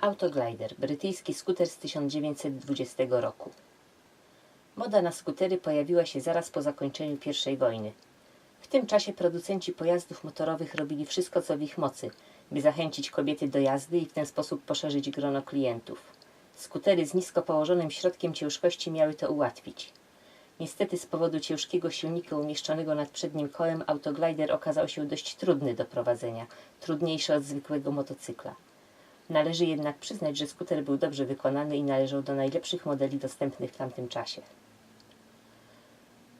Autoglider, brytyjski skuter z 1920 roku. Moda na skutery pojawiła się zaraz po zakończeniu I wojny. W tym czasie producenci pojazdów motorowych robili wszystko, co w ich mocy, by zachęcić kobiety do jazdy i w ten sposób poszerzyć grono klientów. Skutery z nisko położonym środkiem ciężkości miały to ułatwić. Niestety z powodu ciężkiego silnika umieszczonego nad przednim kołem autoglider okazał się dość trudny do prowadzenia, trudniejszy od zwykłego motocykla. Należy jednak przyznać, że skuter był dobrze wykonany i należał do najlepszych modeli dostępnych w tamtym czasie.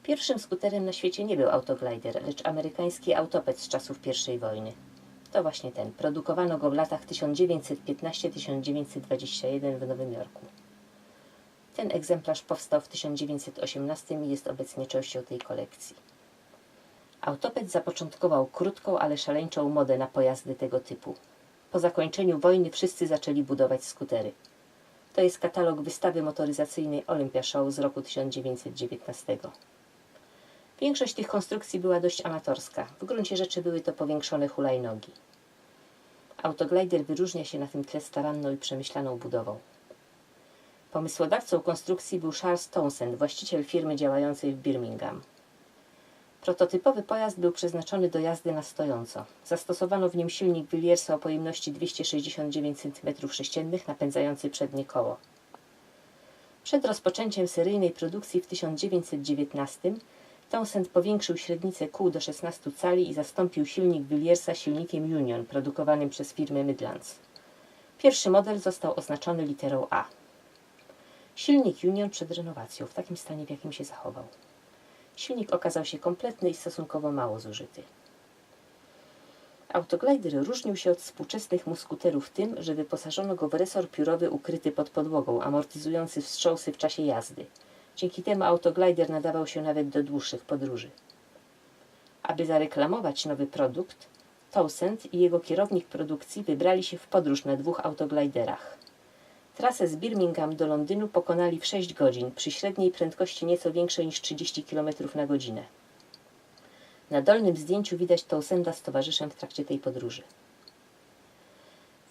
Pierwszym skuterem na świecie nie był autoglider, lecz amerykański autopet z czasów I wojny. To właśnie ten. Produkowano go w latach 1915-1921 w Nowym Jorku. Ten egzemplarz powstał w 1918 i jest obecnie częścią tej kolekcji. Autopet zapoczątkował krótką, ale szaleńczą modę na pojazdy tego typu. Po zakończeniu wojny wszyscy zaczęli budować skutery. To jest katalog wystawy motoryzacyjnej Olympia Show z roku 1919. Większość tych konstrukcji była dość amatorska. W gruncie rzeczy były to powiększone hulajnogi. Autoglider wyróżnia się na tym tle staranną i przemyślaną budową. Pomysłodawcą konstrukcji był Charles Townsend, właściciel firmy działającej w Birmingham. Prototypowy pojazd był przeznaczony do jazdy na stojąco. Zastosowano w nim silnik Williersa o pojemności 269 cm3 napędzający przednie koło. Przed rozpoczęciem seryjnej produkcji w 1919 Townsend powiększył średnicę kół do 16 cali i zastąpił silnik Williersa silnikiem Union produkowanym przez firmę Midlands. Pierwszy model został oznaczony literą A. Silnik Union przed renowacją w takim stanie, w jakim się zachował. Silnik okazał się kompletny i stosunkowo mało zużyty. Autoglider różnił się od współczesnych muskuterów tym, że wyposażono go w resor piórowy ukryty pod podłogą, amortyzujący wstrząsy w czasie jazdy. Dzięki temu autoglider nadawał się nawet do dłuższych podróży. Aby zareklamować nowy produkt, Towsend i jego kierownik produkcji wybrali się w podróż na dwóch autogliderach. Trasę z Birmingham do Londynu pokonali w 6 godzin przy średniej prędkości nieco większej niż 30 km na godzinę. Na dolnym zdjęciu widać Towsenda z towarzyszem w trakcie tej podróży.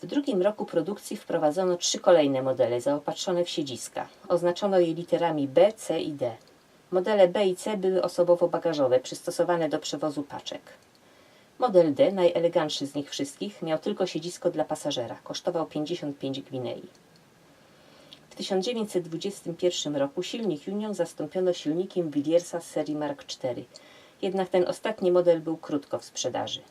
W drugim roku produkcji wprowadzono trzy kolejne modele zaopatrzone w siedziska. Oznaczono je literami B, C i D. Modele B i C były osobowo-bagażowe, przystosowane do przewozu paczek. Model D, najelegantszy z nich wszystkich, miał tylko siedzisko dla pasażera. Kosztował 55 gwinei. W 1921 roku silnik Union zastąpiono silnikiem Williersa z serii Mark IV. Jednak ten ostatni model był krótko w sprzedaży.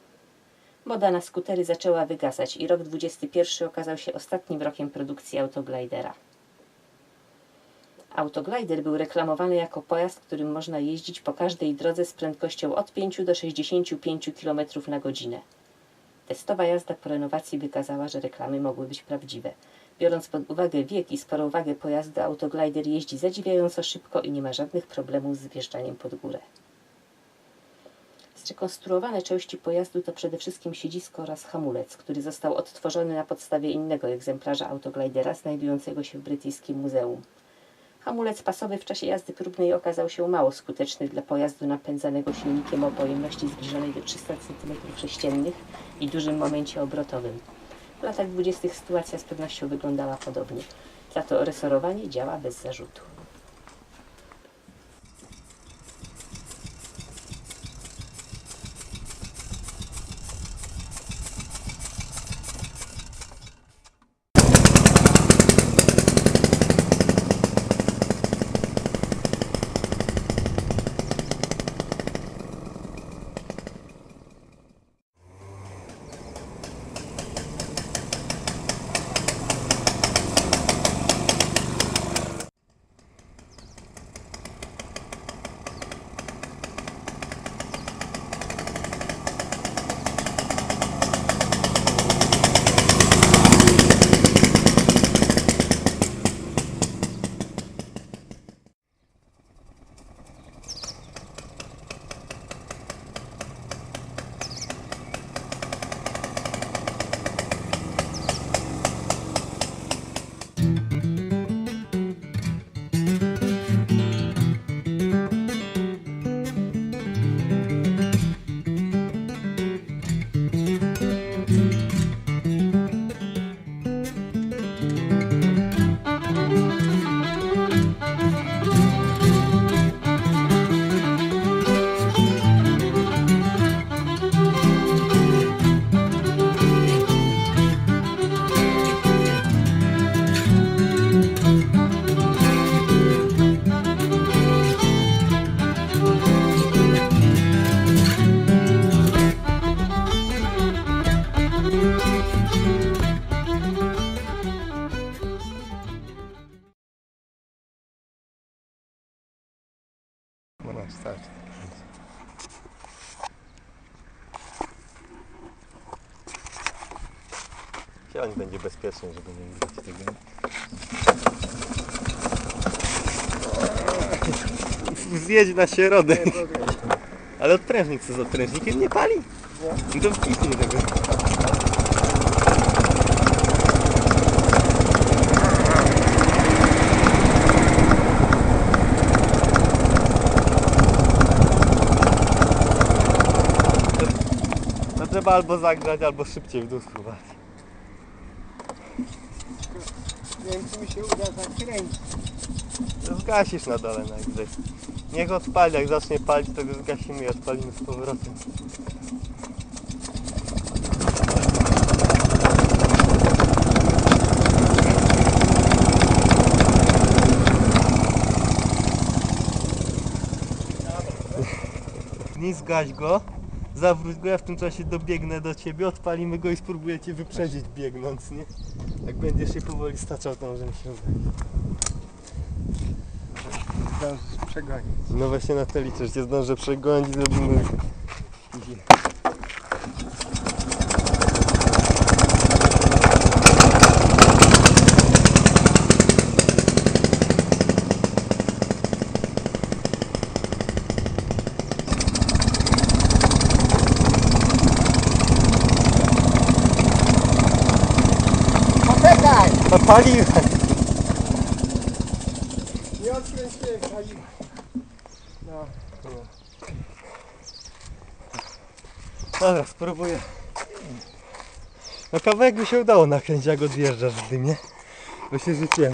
Moda na skutery zaczęła wygasać i rok 21 okazał się ostatnim rokiem produkcji autoglidera. Autoglider był reklamowany jako pojazd, którym można jeździć po każdej drodze z prędkością od 5 do 65 km na godzinę. Testowa jazda po renowacji wykazała, że reklamy mogły być prawdziwe. Biorąc pod uwagę wiek i sporą wagę pojazdu, autoglider jeździ zadziwiająco szybko i nie ma żadnych problemów z wjeżdżaniem pod górę. Zrekonstruowane części pojazdu to przede wszystkim siedzisko oraz hamulec, który został odtworzony na podstawie innego egzemplarza autoglidera znajdującego się w brytyjskim muzeum. Hamulec pasowy w czasie jazdy próbnej okazał się mało skuteczny dla pojazdu napędzanego silnikiem o pojemności zbliżonej do 300 cm3 i dużym momencie obrotowym. W latach 20. sytuacja z pewnością wyglądała podobnie. Za to resorowanie działa bez zarzutu. Czas. Siądź będzie bezpiecznie, żeby nie widać tego. Zjedź na środek. Ale odprężnik co z odprężnikiem nie pali? No to wciśnij tego. Trzeba albo zagrzać, albo szybciej w dół spróbować. Nie wiem, czy mi się uda zakręcić. Zgasisz na dole najwyżej. Niech odpali, jak zacznie palić, to go zgasimy i odpalimy z powrotem. Nie zgaś go, zawróć go, ja w tym czasie dobiegnę do ciebie, odpalimy go i spróbuję cię wyprzedzić biegnąc, nie? Jak będziesz się powoli staczał, to możemy się. Zdążysz przegonić. No właśnie na to liczę, że cię zdążę przegonić zrobimy... Popaliłem! Nie odkręciłem paliwa. No. Dobra, spróbuję. No kawałek by się udało nakręcić, jak odjeżdżasz w dymie. Bo się rzuciłem.